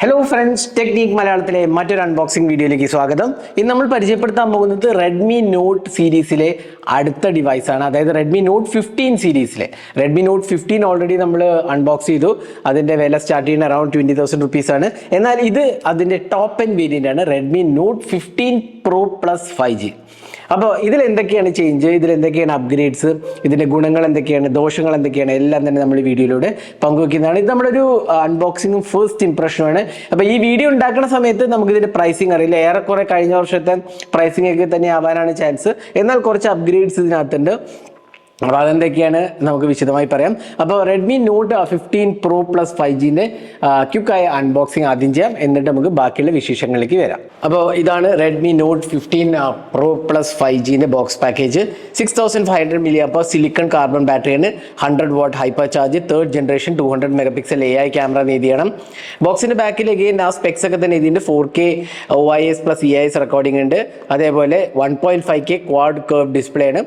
Hello friends technique മലയാളത്തിലെ മറ്റൊരു unboxing വീഡിയോയിലേക്ക് സ്വാഗതം. ഇന്ന് നമ്മൾ പരിചയപ്പെടുത്താൻ പോകുന്നത് റെഡ്മി നോട്ട് സീരീസിലെ അടുത്ത ഡിവൈസാണ് അതായത് റെഡ്മി നോട്ട് ഫിഫ്റ്റീൻ സീരീസിലെ റെഡ്മി നോട്ട് ഫിഫ്റ്റീൻ ഓൾറെഡി നമ്മൾ അൺബോക്സ് ചെയ്തു. അതിന്റെ വില സ്റ്റാർട്ട് ചെയ്യുന്ന അറൌണ്ട് ട്വന്റി തൗസൻഡ് റുപ്പീസ് ആണ്. എന്നാൽ ഇത് അതിന്റെ ടോപ്പ് എൻ വേരിയന്റ് ആണ് Redmi note fifteen pro plus five G അപ്പോൾ ഇതിൽ എന്തൊക്കെയാണ് ചേഞ്ച് ഇതിൽ എന്തൊക്കെയാണ് അപ്ഗ്രേഡ്സ് ഇതിന്റെ ഗുണങ്ങൾ എന്തൊക്കെയാണ്? ദോഷങ്ങൾ എന്തൊക്കെയാണ്? എല്ലാം തന്നെ നമ്മൾ വീഡിയോയിലൂടെ പങ്കുവെക്കുന്നതാണ് ഇത് നമ്മുടെ ഒരു അൺബോക്സിങ്ങും ഫസ്റ്റ് ഇംപ്രഷനുമാണ് അപ്പോൾ ഈ വീഡിയോ ഉണ്ടാക്കുന്ന സമയത്ത് നമുക്ക് ഇതിന്റെ പ്രൈസിങ് അറിയില്ല. ഏറെക്കുറെ കഴിഞ്ഞ വർഷത്തെ പ്രൈസിംഗ് ഒക്കെ തന്നെ ആവാനാണ് ചാൻസ് എന്നാൽ കുറച്ച് അപ്ഗ്രേഡ്സ് ഇതിനകത്തുണ്ട്. അപ്പോൾ അതെന്തൊക്കെയാണ്? നമുക്ക് വിശദമായി പറയാം. അപ്പോൾ Redmi Note fifteen Pro plus five ജിന്റെ ക്യുക്കായ അൺബോക്സിങ് ആദ്യം ചെയ്യാം. എന്നിട്ട് നമുക്ക് ബാക്കിയുള്ള വിശേഷങ്ങളിലേക്ക് വരാം. അപ്പോൾ ഇതാണ് Redmi note fifteen pro plus five ജിന്റെ box package six thousand five hundred milli അപ്പോൾ സിലിക്കൺ കാർബൺ ബാറ്ററിയാണ് hundred watt hyper charge third generation two hundred megapixel A I camera ചെയ്യണം. ബോക്സിന്റെ ബാക്കിൽ അഗെയിൻ ആ സ്പെക്സ് ഒക്കെ തന്നെ ഇതിന്റെ four K O I S plus E I S recording ഉണ്ട്. അതേപോലെ one point five K quad curve display ആണ്.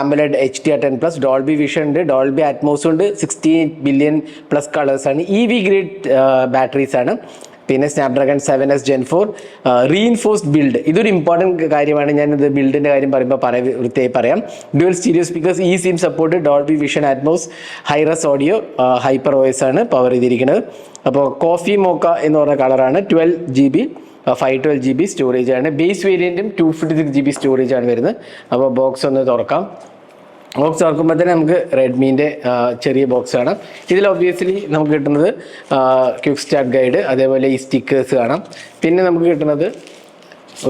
AMOLED H T R ten plus Dolby vision ഉണ്ട് ഡോൾബി ആറ്റ്മോസ് ഉണ്ട് സിക്സ്റ്റി ബില്യൺ പ്ലസ് കളേഴ്സ് ആണ്. E V grade batteries ആണ്. പിന്നെ Snapdragon seven S gen four reinforced build ഇതൊരു important കാര്യമാണ്. ഞാൻ ഇത് ബിൽഡിന്റെ കാര്യം പറയുമ്പോൾ പറയ വൃത്തിയായി പറയാം. ഡ്യുവൽ സ്റ്റീരിയോ സ്പീക്കേഴ്സ് ഈ SIM support Dolby vision Atmos hi res audio hyper OS ആണ് പവർ ചെയ്തിരിക്കുന്നത്. അപ്പോൾ കോഫി മോക്ക എന്ന് പറഞ്ഞ കളറാണ് twelve G B five twelve G B storage ആണ്. Base വേരിയന്റും two fifty six G B storage ആണ് വരുന്നത്. അപ്പോൾ ബോക്സ് ഒന്ന് തുറക്കാം. ബോക്സ് തുറക്കുമ്പോൾ തന്നെ നമുക്ക് റെഡ്മീന്റെ ചെറിയ ബോക്സാണ് ഇതിൽ ഒബ്വിയസ്ലി നമുക്ക് കിട്ടുന്നത് ക്വിക്ക് സ്റ്റാർട്ട് ഗൈഡ് അതേപോലെ ഈ സ്റ്റിക്കേഴ്സ് കാണാം. പിന്നെ നമുക്ക് കിട്ടുന്നത്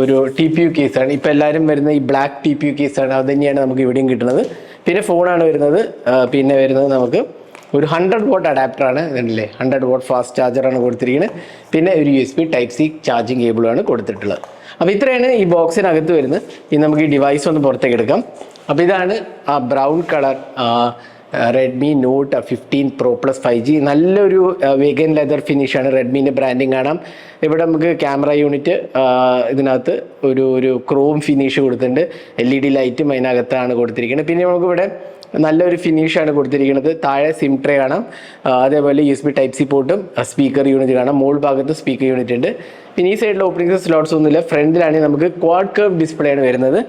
ഒരു ടി പി യു കേസാണ് ഇപ്പോൾ എല്ലാവരും വരുന്ന ഈ ബ്ലാക്ക് ടി പി യു കേസാണ് അത് തന്നെയാണ് നമുക്ക് ഇവിടെയും കിട്ടുന്നത്. പിന്നെ ഫോണാണ് വരുന്നത്. പിന്നെ വരുന്നത് നമുക്ക് ഒരു ഹൺഡ്രഡ് വോട്ട് അഡാപ്റ്ററാണ് ഇതല്ലേ? ഹൺഡ്രഡ് വോട്ട് ഫാസ്റ്റ് ചാർജറാണ് കൊടുത്തിരിക്കുന്നത് പിന്നെ ഒരു U S B type C charging കേബിളുമാണ് കൊടുത്തിട്ടുള്ളത്. അപ്പോൾ ഇത്രയാണ് ഈ ബോക്സിനകത്ത് വരുന്നത്. ഇനി നമുക്ക് ഈ ഡിവൈസ് ഒന്ന് പുറത്തേക്ക് എടുക്കാം. അപ്പോൾ ഇതാണ് ആ brown colour Redmi Note fifteen Pro plus five G നല്ലൊരു വേഗൻ ലെതർ ഫിനിഷാണ് റെഡ്മീന്റെ ബ്രാൻഡിങ് കാണാം. ഇവിടെ നമുക്ക് ക്യാമറ യൂണിറ്റ് ഇതിനകത്ത് ഒരു ഒരു ക്രോം ഫിനിഷ് കൊടുത്തിട്ടുണ്ട്. എൽ ഇ ഡി ലൈറ്റും അതിനകത്താണ് കൊടുത്തിരിക്കുന്നത്. പിന്നെ നമുക്കിവിടെ നല്ലൊരു ഫിനിഷാണ് കൊടുത്തിരിക്കുന്നത്. താഴെ സിം ട്രേ കാണാം. അതേപോലെ U S B type C പോർട്ടും speaker unit കാണാം. മോൾ ഭാഗത്ത് സ്പീക്കർ യൂണിറ്റ് ഉണ്ട്. പിന്നെ ഈ സൈഡിൽ ഓപ്പണിംഗ് സ്ലോട്ട്സ് ഒന്നുമില്ല. ഫ്രണ്ടിലാണെങ്കിൽ നമുക്ക് ക്വാഡ് കർവ് ഡിസ്പ്ലേ ആണ് വരുന്നത്.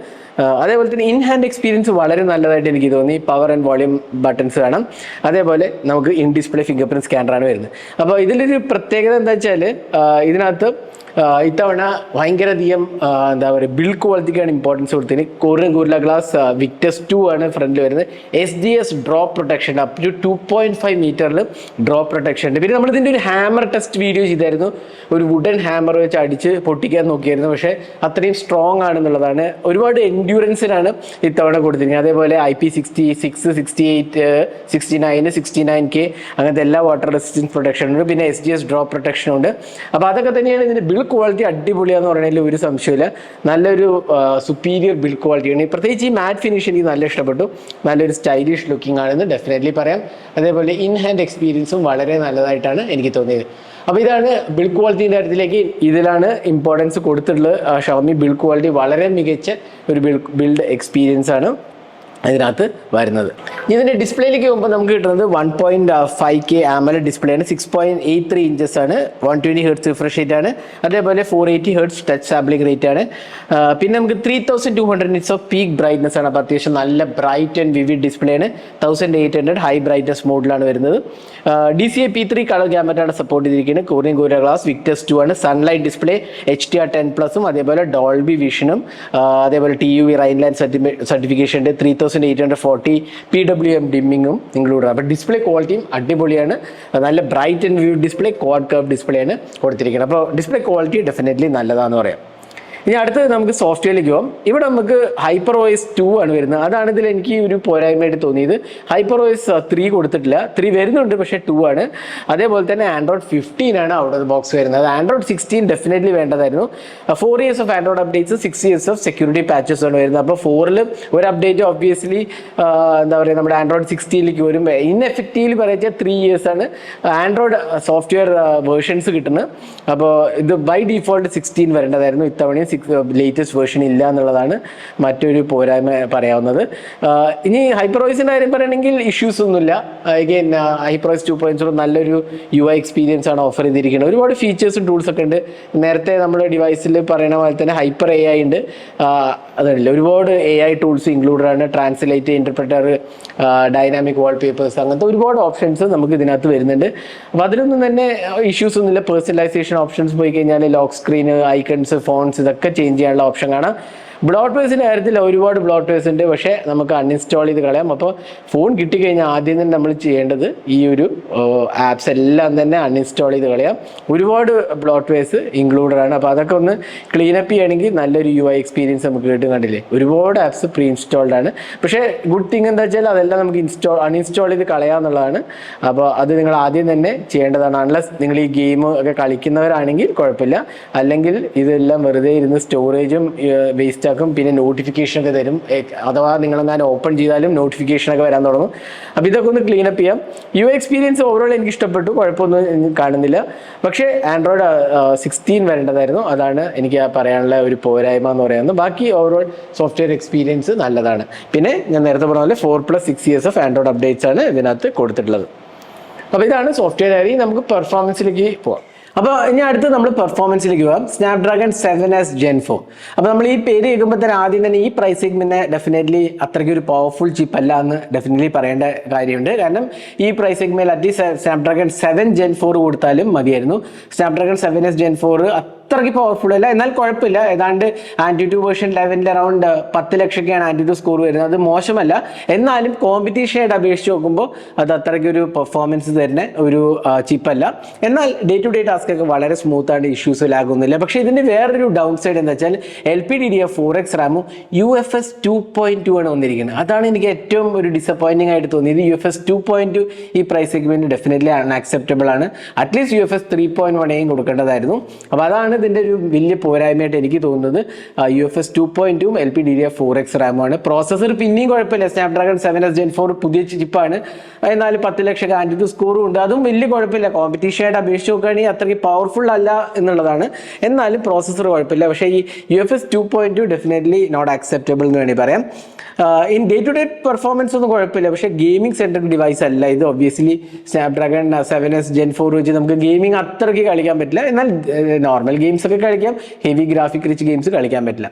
അതേപോലെ തന്നെ ഇൻ ഹാൻഡ് എക്സ്പീരിയൻസ് വളരെ നല്ലതായിട്ട് എനിക്ക് തോന്നി. പവർ ആൻഡ് വോളിയം ബട്ടൺസ് കാണാം അതേപോലെ നമുക്ക് ഇൻ ഡിസ്പ്ലേ ഫിംഗർ പ്രിന്റ് സ്കാനറാണ് വരുന്നത്. അപ്പോൾ ഇതിലൊരു പ്രത്യേകത എന്താ വെച്ചാൽ ഇതിനകത്ത് ഇത്തവണ ഭയങ്കര അധികം ആ, എന്താ പറയുക ബിൽഡ് ക്വാളിറ്റിക്കാണ് ഇമ്പോർട്ടൻസ് കൊടുത്തതിന് Corning Gorilla glass Victus two ആണ് ഫ്രണ്ടിൽ വരുന്നത്. S D S drop protection up to two point five മീറ്ററിൽ ഡ്രോപ്പ് പ്രൊട്ടക്ഷൻ ഉണ്ട്. പിന്നെ നമ്മളിതിന്റെ ഒരു ഹാമർ ടെസ്റ്റ് വീഡിയോ ചെയ്തായിരുന്നു. ഒരു വുഡൻ ഹാമർ വെച്ച് അടിച്ച് പൊട്ടിക്കാൻ നോക്കിയായിരുന്നു. പക്ഷേ അത്രയും സ്ട്രോങ് ആണെന്നുള്ളതാണ്. ഒരുപാട് എൻഡ്യൂറൻസിനാണ് ഇത്തവണ കൊടുത്തിരിക്കുന്നത്. അതേപോലെ I P sixty six sixty eight sixty nine sixty nine K അങ്ങനത്തെ എല്ലാ വാട്ടർ റെസിസ്റ്റൻസ് പ്രൊട്ടക്ഷൻ ഉണ്ട്. പിന്നെ S D S drop protection ഉണ്ട്. അപ്പോൾ അതൊക്കെ തന്നെയാണ് ഇതിന്റെ ക്വാളിറ്റി അടിപൊളിയാന്ന് പറയണതിൽ ഒരു സംശയമില്ല നല്ലൊരു സുപ്പീരിയർ ബിൽഡ് ക്വാളിറ്റിയാണ് പ്രത്യേകിച്ച് ഈ മാറ്റ് ഫിനിഷ് എനിക്ക് നല്ല ഇഷ്ടപ്പെട്ടു. നല്ലൊരു സ്റ്റൈലിഷ് ലുക്കിംഗ് ആണെന്ന് ഡെഫിനറ്റ്ലി പറയാം. അതേപോലെ ഇൻ ഹാൻഡ് എക്സ്പീരിയൻസും വളരെ നല്ലതായിട്ടാണ് എനിക്ക് തോന്നിയത്. അപ്പോൾ ഇതാണ് ബിൽഡ് ക്വാളിറ്റിന്റെ കാര്യത്തിലേക്ക് ഇതിലാണ് ഇമ്പോർട്ടൻസ് കൊടുത്തിട്ടുള്ളത്. ഷവമി ബിൽഡ് ക്വാളിറ്റി വളരെ മികച്ച ഒരു ബിൽഡ് എക്സ്പീരിയൻസ് ആണ്. അതിനകത്ത് വരുന്നത്. ഇതിന്റെ ഡിസ്പ്ലേയിലേക്ക് പോകുമ്പോൾ നമുക്ക് കിട്ടുന്നത് one point five K AMOLED display ആണ്. Six point eight three inches ആണ്. One twenty hertz refresh rate ആണ്. അതേപോലെ four eighty hertz touch sampling rate ആണ്. പിന്നെ നമുക്ക് three thousand two hundred nits of peak brightness ആണ്. അപ്പോൾ അത്യാവശ്യം നല്ല ബ്രൈറ്റ് ആൻഡ് വിവിഡ് ഡിസ്പ്ലേ ആണ്. Thousand eight hundred high brightness മോഡിലാണ് വരുന്നത്. D C A P three colour ക്യാമറയാണ് സപ്പോർട്ട് ചെയ്തിരിക്കുന്നത്. Corning Gorilla glass Victus two ആണ്. Sunlight display H D R ten പ്ലസും അതേപോലെ ഡോൾബി വിഷനും അതേപോലെ T U V Rheinland certification ഉണ്ട്. Three thousand eight hundred forty P W M ഡിമ്മിങ്ങും include അപ്പോൾ display ക്വാളിറ്റിയും അടിപൊളിയാണ്. നല്ല bright and view display quad curve display ആണ് കൊടുത്തിരിക്കുന്നത്. അപ്പോൾ ഡിസ്പ്ലേ ക്വാളിറ്റി ഡെഫിനറ്റ്ലി നല്ലതാണെന്ന് പറയാം. ഇനി അടുത്തത് നമുക്ക് സോഫ്റ്റ്വെയറിലേക്ക് പോകാം ഇവിടെ നമുക്ക് ഹൈപ്പർ ഓയസ് ടു ആണ് വരുന്നത്. അതാണ് ഇതിൽ എനിക്ക് ഒരു പോരായ്മയായിട്ട് തോന്നിയത്. ഹൈപ്പർ ഓയസ് ത്രീ കൊടുത്തിട്ടില്ല. ത്രീ വരുന്നുണ്ട് പക്ഷേ ടു ആണ്. അതേപോലെ തന്നെ ആൻഡ്രോയിഡ് ഫിഫ്റ്റീൻ ആണ് അവിടെ ബോക്സ് വരുന്നത്. Android sixteen definitely വേണ്ടതായിരുന്നു. Four years of Android updates six years of security patches ആണ് വരുന്നത്. അപ്പോൾ ഫോറിൽ ഒരു അപ്ഡേറ്റ് ഒബ്വിയസ്ലി എന്താ പറയുക നമ്മുടെ ആൻഡ്രോയിഡ് സിക്സ്റ്റീനിലേക്ക് വരും. ഇൻ എഫക്റ്റീവ്ലി പറയുക ത്രീ ഇയേഴ്സ് ആണ്. ആൻഡ്രോയിഡ് സോഫ്റ്റ്വെയർ വേർഷൻസ് കിട്ടുന്നത്. അപ്പോൾ ഇത് ബൈ ഡിഫോൾട്ട് സിക്സ്റ്റീൻ വരേണ്ടതായിരുന്നു ഇത്തവണയും. സിക്സ് ലേറ്റസ്റ്റ് വേർഷൻ ഇല്ല എന്നുള്ളതാണ് മറ്റൊരു പോരായ്മ പറയാവുന്നത്. ഇനി ഹൈപ്രോയിസിന്റെ കാര്യം പറയുകയാണെങ്കിൽ ഇഷ്യൂസ് ഒന്നുമില്ല. Again hyper OS two point zero നല്ലൊരു യു ഐ എക്സ്പീരിയൻസ് ആണ് ഓഫർ ചെയ്തിരിക്കുന്നത്. ഒരുപാട് ഫീച്ചേഴ്സും ടൂൾസ് ഒക്കെ ഉണ്ട്. നേരത്തെ നമ്മുടെ ഡിവൈസിൽ പറയുന്ന പോലെ തന്നെ ഹൈപ്പർ എ ഐ ഉണ്ട്. അതല്ല ഒരുപാട് എ ഐ ടൂൾസ് ഇൻക്ലൂഡഡ് ആണ്. ട്രാൻസ്ലേറ്റ് ഇന്റർപ്രറ്റർ ഡൈനാമിക് വാൾപേപ്പേഴ്സ് അങ്ങനത്തെ ഒരുപാട് ഓപ്ഷൻസ് നമുക്ക് ഇതിനകത്ത് വരുന്നുണ്ട്. അപ്പോൾ അതിലൊന്നും തന്നെ ഇഷ്യൂസ് ഒന്നുമില്ല. പേഴ്സണലൈസേഷൻ ഓപ്ഷൻസ് പോയി കഴിഞ്ഞാൽ ലോക്ക് സ്ക്രീൻ ഐക്കൺസ് ഫോൺസ് ഇതൊക്കെ ചേഞ്ച് ചെയ്യാനുള്ള ഓപ്ഷൻ കാണാം. ബ്ലോട്ട് വേഴ്സിന്റെ കാര്യത്തിൽ ഒരുപാട് ബ്ലോട്ട്വേഴ്സ് ഉണ്ട്. പക്ഷേ നമുക്ക് അൺഇൻസ്റ്റാൾ ചെയ്ത് കളയാം. അപ്പോൾ ഫോൺ കിട്ടിക്കഴിഞ്ഞാൽ ആദ്യം തന്നെ നമ്മൾ ചെയ്യേണ്ടത് ഈ ഒരു ആപ്സ് എല്ലാം തന്നെ അൺഇൻസ്റ്റാൾ ചെയ്ത് കളയാം. ഒരുപാട് ബ്ലോട്ട്വേഴ്സ് ഇൻക്ലൂഡഡ് ആണ്. അപ്പോൾ അതൊക്കെ ഒന്ന് ക്ലീൻ അപ്പ് ചെയ്യണമെങ്കിൽ നല്ലൊരു യു ഐ എക്സ്പീരിയൻസ് നമുക്ക് കിട്ടും കണ്ടില്ലേ? ഒരുപാട് ആപ്സ് പ്രീ ഇൻസ്റ്റാൾഡ് ആണ്. പക്ഷേ ഗുഡ് തിങ് എന്താ വെച്ചാൽ അതെല്ലാം നമുക്ക് ഇൻസ്റ്റാൾ അൺഇൻസ്റ്റാൾ ചെയ്ത് കളയാന്നുള്ളതാണ് അപ്പോൾ അത് നിങ്ങൾ ആദ്യം തന്നെ ചെയ്യേണ്ടതാണ്. അൺലസ് നിങ്ങൾ ഈ ഗെയിം ഒക്കെ കളിക്കുന്നവരാണെങ്കിൽ കുഴപ്പമില്ല. അല്ലെങ്കിൽ ഇതെല്ലാം വെറുതെ ഇരുന്ന് സ്റ്റോറേജും വേസ്റ്റ് ആക്കും പിന്നെ നോട്ടിഫിക്കേഷൻ ഒക്കെ തരും അഥവാ നിങ്ങളെങ്ങാനും ഓപ്പൺ ചെയ്താലും നോട്ടിഫിക്കേഷൻ ഒക്കെ വരാൻ തുടങ്ങും. അപ്പോൾ ഇതൊക്കെ ഒന്ന് ക്ലീൻ അപ്പ് ചെയ്യാം. യു എക്സ്പീരിയൻസ് ഓവറോൾ എനിക്ക് ഇഷ്ടപ്പെട്ടു കുഴപ്പമൊന്നും കാണുന്നില്ല. പക്ഷേ ആൻഡ്രോയിഡ് സിക്സ്റ്റീൻ വരേണ്ടതായിരുന്നു. അതാണ് എനിക്ക് പറയാനുള്ള ഒരു പോരായ്മ എന്ന് പറയുന്നത്. ബാക്കി ഓവറോൾ സോഫ്റ്റ്വെയർ എക്സ്പീരിയൻസ് നല്ലതാണ്. പിന്നെ ഞാൻ നേരത്തെ പറഞ്ഞ പോലെ four plus six years of Android updates ആണ് ഇതിനകത്ത് കൊടുത്തിട്ടുള്ളത്. അപ്പോൾ ഇതാണ് സോഫ്റ്റ്വെയർ ആയി നമുക്ക് പെർഫോമൻസിലേക്ക് പോവാം. അപ്പോൾ ഇനി അടുത്ത് നമ്മൾ പെർഫോമൻസിലേക്ക് പോകാം. Snapdragon seven S gen four അപ്പോൾ നമ്മൾ ഈ പേര് കേൾക്കുമ്പോൾ തന്നെ ആദ്യം തന്നെ ഈ പ്രൈസ് സെഗ്മെന്റ് ഡെഫിനറ്റ്ലി അത്രയ്ക്ക് ഒരു പവർഫുൾ ചിപ്പ് അല്ല എന്ന് ഡെഫിനറ്റ്ലി പറയേണ്ട കാര്യമുണ്ട്. കാരണം ഈ price segment at least Snapdragon seven gen four കൊടുത്താലും മതിയായിരുന്നു. Snapdragon seven S gen four അത്രയ്ക്ക് പവർഫുൾ അല്ല. എന്നാൽ കുഴപ്പമില്ല. ഏതാണ്ട് ആന്റി ടു വേർഷൻ ലെവനിൽ അറൗണ്ട് പത്ത് ലക്ഷമൊക്കെയാണ് ആന്റി ടു സ്കോർ വരുന്നത്. അത് മോശമല്ല. എന്നാലും കോമ്പറ്റീഷനായിട്ട് അപേക്ഷിച്ച് നോക്കുമ്പോൾ അത് അത്രയ്ക്ക് ഒരു പെർഫോമൻസ് തരുന്ന ഒരു ചിപ്പല്ല എന്നാൽ ഡേ ടു ഡേ ടാസ്ക് ഒക്കെ വളരെ സ്മൂത്ത് ആയിട്ട് ഇഷ്യൂസ് ലാഗൊന്നുമില്ല പക്ഷേ ഇതിന്റെ വേറൊരു ഡൗൺ സൈഡ് എന്താ വെച്ചാൽ L P D D R four X റാമും U F S two point two ആണ് വന്നിരിക്കുന്നത്. അതാണ് എനിക്ക് ഏറ്റവും ഒരു ഡിസപ്പോയിന്റിംഗ് ആയിട്ട് തോന്നിയത്. U F S two point two ഈ പ്രൈസ് സെഗ്മെന്റ് ഡെഫിനറ്റ്ലി അൺആക്സെപ്റ്റബിൾ ആണ്. At least U F S three point one കൊടുക്കേണ്ടതായിരുന്നു. അപ്പോൾ അതാണ് ഇതിന്റെ ഒരു വലിയ പോരായ്മയായിട്ട് എനിക്ക് തോന്നുന്നത് U F S two point two L P D D R four X റാമാണ് processor പിന്നെയും കുഴപ്പമില്ല. Snapdragon seven S gen four പുതിയ ചിപ്പാണ് എന്നാലും പത്ത് ലക്ഷം ആന്റി സ്കോറും ഉണ്ട്. അതും വലിയ കുഴപ്പമില്ല. കോമ്പറ്റീഷനായിട്ട് അപേക്ഷിച്ച് നോക്കുകയാണെങ്കിൽ അത്രയ്ക്ക് പവർഫുൾ അല്ല എന്നുള്ളതാണ്. എന്നാലും പ്രോസസ്സർ കുഴപ്പമില്ല. പക്ഷേ ഈ U F S two point two definitely not acceptable എന്ന് വേണമെങ്കിൽ പറയാം. In day to day performance ഒന്നും കുഴപ്പമില്ല. പക്ഷേ ഗെയിമിംഗ് സെന്റർ ഡിവൈസ് അല്ല. ഇത് obviously Snapdragon seven S gen four വെച്ച് നമുക്ക് ഗെയിമിംഗ് അത്രയ്ക്ക് കളിക്കാൻ പറ്റില്ല. എന്നാൽ നോർമൽ ഗെയിംസ് ഒക്കെ കളിക്കാം. ഹെവി ഗ്രാഫിക് റിച്ച് ഗെയിംസ് കളിക്കാൻ പറ്റില്ല.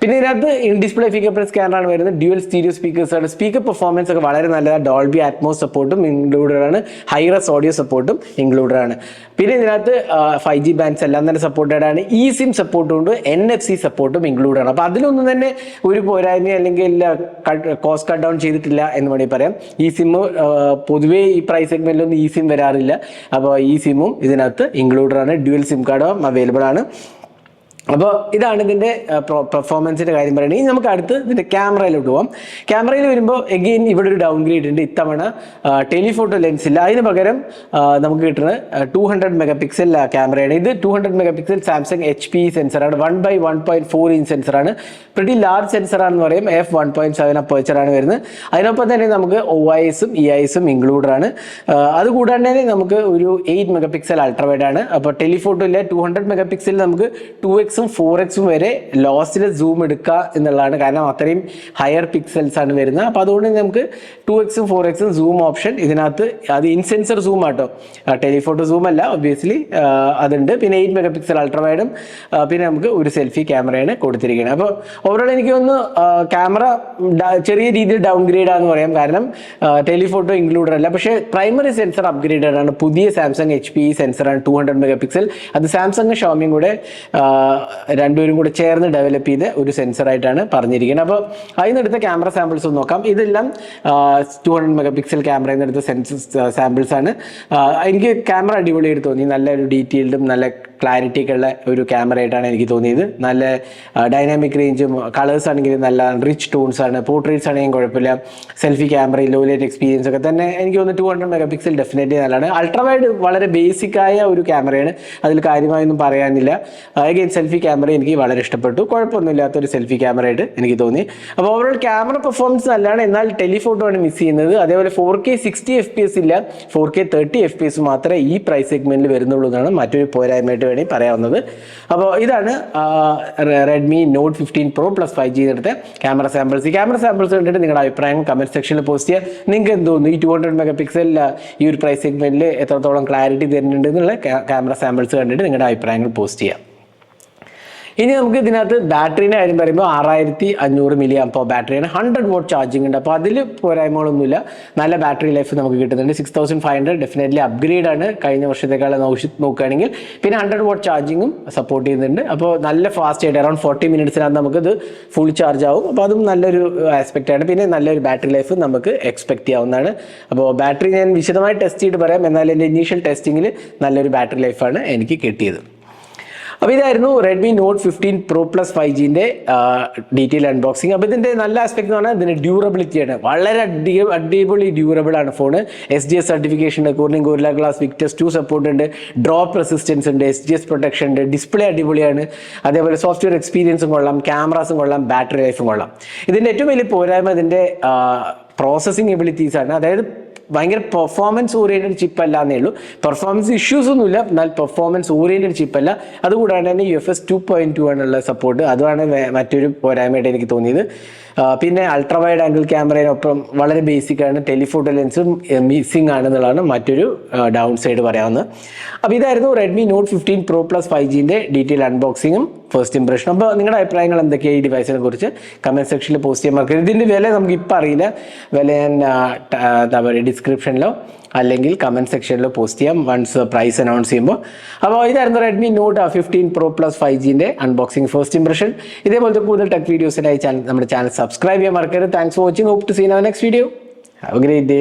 പിന്നെ ഇതിനകത്ത് ഇൻ ഡിസ്പ്ലേ ഫിംഗർ പ്രിന്റ് സ്കാനറാണ് വരുന്നത്. ഡ്യുവൽ സ്റ്റീരിയോ സ്പീക്കേഴ്സ് ആണ്. സ്പീക്കർ പെർഫോമൻസ് ഒക്കെ വളരെ നല്ലതാണ് ഡോൾബി അറ്റ്മോസ് സപ്പോർട്ടും ഇൻക്ലൂഡഡ് ആണ്. ഹൈറസ് ഓഡിയോ സപ്പോർട്ടും ഇൻക്ലൂഡഡ് ആണ്. പിന്നെ ഇതിനകത്ത് ഫൈവ് ജി ബാൻഡ്സ് എല്ലാം തന്നെ സപ്പോർട്ടഡ് ആണ്. ഇ സിം സപ്പോർട്ടും ഉണ്ട് എൻ എഫ് സി സപ്പോർട്ടും ഇൻക്ലൂഡ് ആണ്. അപ്പോൾ അതിലൊന്നും തന്നെ ഒരു പോരായ്മ അല്ലെങ്കിൽ കോസ്റ്റ് കട്ട് ഡൗൺ ചെയ്തിട്ടില്ല എന്ന് വേണമെങ്കിൽ പറയാം. ഈ സിം പൊതുവേ ഈ പ്രൈസ് സെഗ്മെന്റിലൊന്നും ഈ സിം വരാറില്ല. അപ്പോൾ ഈ സിമ്മും ഇതിനകത്ത് ഇൻക്ലൂഡഡ് ആണ്. ഡ്യുവൽ സിം കാർഡും അവൈലബിൾ ആണ്. അപ്പോൾ ഇതാണ് ഇതിന്റെ പെർഫോമൻസിന്റെ കാര്യം പറയുന്നത്. ഇനി നമുക്ക് അടുത്ത് ഇതിന്റെ ക്യാമറയിലോട്ട് പോകാം ക്യാമറയിൽ വരുമ്പോൾ എഗെയിൻ ഇവിടെ ഒരു ഡൗൺ ഗ്രേഡ് ഉണ്ട്. ഇത്തവണ ടെലിഫോട്ടോ ലെൻസ് ഇല്ല. അതിന് പകരം നമുക്ക് കിട്ടുന്നത് ടു ഹൺഡ്രഡ് മെഗാ പിക്സൽ ക്യാമറയാണ്. ഇത് two hundred mega pixel Samsung H P സെൻസറാണ് one by one point four inch സെൻസറാണ് pretty large സെൻസറാണെന്ന് പറയും. എഫ് വൺ പോയിന്റ് സെവൻ അപ്പോച്ചറാണ് വരുന്നത്. അതിനൊപ്പം തന്നെ നമുക്ക് ഒ ഐ എസും ഇ ഐ എസും ഇൻക്ലൂഡഡ് ആണ്. ആ, തന്നെ നമുക്ക് ഒരു എയ്റ്റ് മെഗാ പിക്സൽ അൾട്രാവൈഡ് ആണ്. അപ്പോൾ ടെലിഫോട്ടോയിലെ ടു ഹൺഡ്രഡ് മെഗാ പിക്സൽ നമുക്ക് ടു എക്സും ഫോർ എക്സും വരെ ലോസിൽ സൂം എടുക്കുക എന്നുള്ളതാണ്. കാരണം അത്രയും ഹയർ പിക്സൽസ് ആണ് വരുന്നത്. അപ്പോൾ അതുകൊണ്ട് നമുക്ക് ടു എക്സും ഫോർ എക്സും സൂം ഓപ്ഷൻ ഇതിനകത്ത് അത് ഇൻസെൻസർ സൂം ആട്ടോ. ടെലിഫോട്ടോ സൂം അല്ല ഒബ്വിയസ്ലി അതുണ്ട്. പിന്നെ എയ്റ്റ് മെഗാ പിക്സൽ അൾട്രാവൈഡും പിന്നെ നമുക്ക് ഒരു സെൽഫി ക്യാമറയാണ് കൊടുത്തിരിക്കുന്നത്. അപ്പോൾ ഓവറോൾ എനിക്ക് ഒന്ന് ക്യാമറ ചെറിയ രീതിയിൽ ഡൗൺ ഗ്രേഡ് ആണെന്ന് പറയാം. കാരണം ടെലിഫോട്ടോ ഇൻക്ലൂഡഡ് അല്ല. പക്ഷേ പ്രൈമറി സെൻസർ അപ്ഗ്രേഡഡ് ആണ്. പുതിയ സാംസങ് എച്ച് പി സെൻസറാണ് ടു ഹൺഡ്രഡ് മെഗാ പിക്സൽ അത് സാംസങ് ഷോമിയും കൂടെ രണ്ടുപേരും കൂടെ ചേർന്ന് ഡെവലപ്പ് ചെയ്ത ഒരു സെൻസർ സെൻസറായിട്ടാണ് പറഞ്ഞിരിക്കുന്നത്. അപ്പോൾ അതിൽ എടുത്ത ക്യാമറ സാമ്പിൾസ് ഒന്ന് നോക്കാം. ഇതെല്ലാം ടു ഹൺഡ്രഡ് മെഗാ പിക്സൽ ക്യാമറയിൽ നിന്ന് എടുത്ത സെൻസസ് സാമ്പിൾസ് ആണ്. എനിക്ക് ക്യാമറ അടിപൊളിയായിട്ട് തോന്നി. നല്ല ഒരു ഡീറ്റെയിൽഡും നല്ല ക്ലാരിറ്റി ഒക്കെ ഉള്ള ഒരു ക്യാമറ ആയിട്ടാണ് എനിക്ക് തോന്നിയത്. നല്ല ഡൈനാമിക് റേഞ്ചും കളേഴ്സ് ആണെങ്കിലും നല്ല റിച്ച് ടൂൺസ് ആണ് പോർട്രേറ്റ്സ് ആണെങ്കിലും കുഴപ്പമില്ല. സെൽഫി ക്യാമറയിൽ ലോ ലൈറ്റ് എക്സ്പീരിയൻസ് ഒക്കെ തന്നെ എനിക്ക് തോന്നുന്നു two hundred mega pixel definitely നല്ലതാണ് അൾട്രാവൈഡ് വളരെ ബേസിക് ആയ ഒരു ക്യാമറയാണ് അതിൽ കാര്യമായൊന്നും പറയാനില്ല. അഗൈൻ സെൽഫി ക്യാമറ എനിക്ക് വളരെ ഇഷ്ടപ്പെട്ടു. കുഴപ്പമൊന്നുമില്ലാത്ത ഒരു സെൽഫി ക്യാമറ ആയിട്ട് എനിക്ക് തോന്നി. അപ്പോൾ ഓവറോൾ ക്യാമറ പെർഫോമൻസ് നല്ലതാണ്. എന്നാൽ ടെലിഫോട്ടോ ആണ് മിസ് ചെയ്യുന്നത്. അതേപോലെ four K sixty F P S ഇല്ല. Four K thirty F P S മാത്രമേ ഈ പ്രൈസ് സെഗ്മെന്റിൽ വരുന്നുള്ളൂ എന്നാണ് മറ്റൊരു പോരായ്മയായിട്ട് വേണമെങ്കിൽ പറയാവുന്നത്. അപ്പോൾ ഇതാണ് Redmi note fifteen pro plus five G എടുത്ത ക്യാമറ സാമ്പിൾസ് ഈ ക്യാമറ സാമ്പിൾസ് കണ്ടിട്ട് നിങ്ങളുടെ അഭിപ്രായം കമന്റ് സെക്ഷനിൽ പോസ്റ്റ് ചെയ്യുക. നിങ്ങൾക്ക് എന്ത് തോന്നുന്നു? ഈ ടു ഹൺഡ്രഡ് മെഗാ പിക്സൽ ഈ ഒരു പ്രൈസ് സെഗ്മെന്റിൽ എത്രത്തോളം ക്ലാരിറ്റി തരുന്നുണ്ട് എന്നുള്ള ക്യാമറ സാമ്പിൾസ് കണ്ടിട്ട് നിങ്ങളുടെ അഭിപ്രായങ്ങൾ പോസ്റ്റ് ചെയ്യാം ഇനി നമുക്ക് ഇതിനകത്ത് ബാറ്ററിയുടെ കാര്യം പറയുമ്പോൾ ആറായിരത്തി അഞ്ഞൂറ് മില്ലി അപ്പോൾ ബാറ്ററിയാണ്. ഹൺഡ്രഡ് വോട്ട് ചാർജിങ് ഉണ്ട്. അപ്പോൾ അതിൽ പോരായ്മകളൊന്നുമില്ല. നല്ല ബാറ്ററി ലൈഫ് നമുക്ക് കിട്ടുന്നുണ്ട്. Six thousand five hundred definitely upgrade ആണ്. കഴിഞ്ഞ വർഷത്തെക്കാളെ നോക്കി നോക്കുകയാണെങ്കിൽ. പിന്നെ ഹൺഡ്രഡ് വോട്ട് ചാർജിങ്ങും സപ്പോർട്ട് ചെയ്യുന്നുണ്ട്. അപ്പോൾ നല്ല ഫാസ്റ്റ് ആയിട്ട് അറൌണ്ട് ഫോർട്ടി മിനിറ്റ്സിനകത്ത് നമുക്കിത് ഫുൾ ചാർജ് ആവും. അപ്പോൾ അതും നല്ലൊരു ആസ്പെക്റ്റ് ആണ്. പിന്നെ നല്ലൊരു ബാറ്ററി ലൈഫ് നമുക്ക് എക്സ്പെക്ട് ചെയ്യാവുന്നതാണ്. അപ്പോൾ ബാറ്ററി ഞാൻ വിശദമായി ടെസ്റ്റ് ചെയ്തിട്ട് പറയാം. എന്നാൽ എന്റെ ഇനീഷ്യൽ ടെസ്റ്റിങ്ങിൽ നല്ലൊരു ബാറ്ററി ലൈഫാണ് എനിക്ക് കിട്ടിയത്. അപ്പോൾ ഇതായിരുന്നു Redmi note fifteen pro plus five ജിന്റെ detail unboxing അപ്പോൾ ഇതിന്റെ നല്ല ആസ്പെക്ട് എന്ന് പറഞ്ഞാൽ ഇതിന്റെ ഡ്യൂറബിലിറ്റിയാണ് വളരെ അടി അടിപൊളി ഡ്യൂറബിൾ ആണ് phone S D S certification ഉണ്ട് Corning gorilla glass victus two support ഉണ്ട് ഡ്രോപ്പ് റെസിസ്റ്റൻസ് ഉണ്ട് എസ് ഡി എസ് പ്രൊട്ടക്ഷൻ ഉണ്ട് ഡിസ്പ്ലേ അടിപൊളിയാണ്. അതേപോലെ സോഫ്റ്റ്വെയർ എക്സ്പീരിയൻസും കൊള്ളാം ക്യാമറാസും കൊള്ളാം ബാറ്ററി ലൈഫും കൊള്ളാം. ഇതിന്റെ ഏറ്റവും വലിയ പോരായ്മ ഇതിന്റെ പ്രോസസ്സിങ് എബിലിറ്റീസ് ആണ്. അതായത് ഭയങ്കര പെർഫോമൻസ് ഓറിയന്റഡ് ചിപ്പ് അല്ല എന്നേ ഉള്ളൂ. പെർഫോമൻസ് ഇഷ്യൂസ് ഒന്നുമില്ല. എന്നാൽ പെർഫോമൻസ് ഓറിയന്റഡ് ചിപ്പ് അല്ല. അതുകൂടാണ്ട് തന്നെ U F S two point two ആണുള്ള support അതാണ് വേ- മറ്റൊരു പോരായ്മയായിട്ട് എനിക്ക് തോന്നിയത്. പിന്നെ അൾട്രാ വൈഡ് ആംഗിൾ ക്യാമറയിനൊപ്പം വളരെ ബേസിക് ആണ്. ടെലിഫോട്ടോ ലെൻസും മിസ്സിംഗ് ആണെന്നുള്ളതാണ് മറ്റൊരു ഡൗൺ സൈഡ് പറയാവുന്നത് അപ്പോൾ ഇതായിരുന്നു Redmi note fifteen pro plus five ജിന്റെ detail അൺബോക്സിങ്ങും ഫസ്റ്റ് ഇംപ്രഷനും അപ്പോൾ നിങ്ങളുടെ അഭിപ്രായങ്ങൾ എന്തൊക്കെയാണ് ഈ ഡിവൈസിനെ കുറിച്ച് കമന്റ് സെക്ഷനിൽ പോസ്റ്റ് ചെയ്യാൻ മറക്കരുത്. ഇതിന്റെ വില നമുക്ക് ഇപ്പം അറിയില്ല. വില ഞാൻ എന്താ പറയുക ഡിസ്ക്രിപ്ഷനിലോ അല്ലെങ്കിൽ കമന്റ് സെക്ഷനിലോ പോസ്റ്റ് ചെയ്യാം. വൺസ് പ്രൈസ് അനൗൺസ് ചെയ്യുമ്പോൾ. അപ്പോൾ ഇതായിരുന്നു Redmi Note fifteen Pro plus five ജിന്റെ unboxing first impression ഇതേപോലത്തെ കൂടുതൽ ടെക് വീഡിയോസിനായി ചാനൽ നമ്മുടെ ചാനൽ സബ്സ്ക്രൈബ് ചെയ്യാൻ മറക്കരുത്. Thanks for watching hope to seen our next video have a great day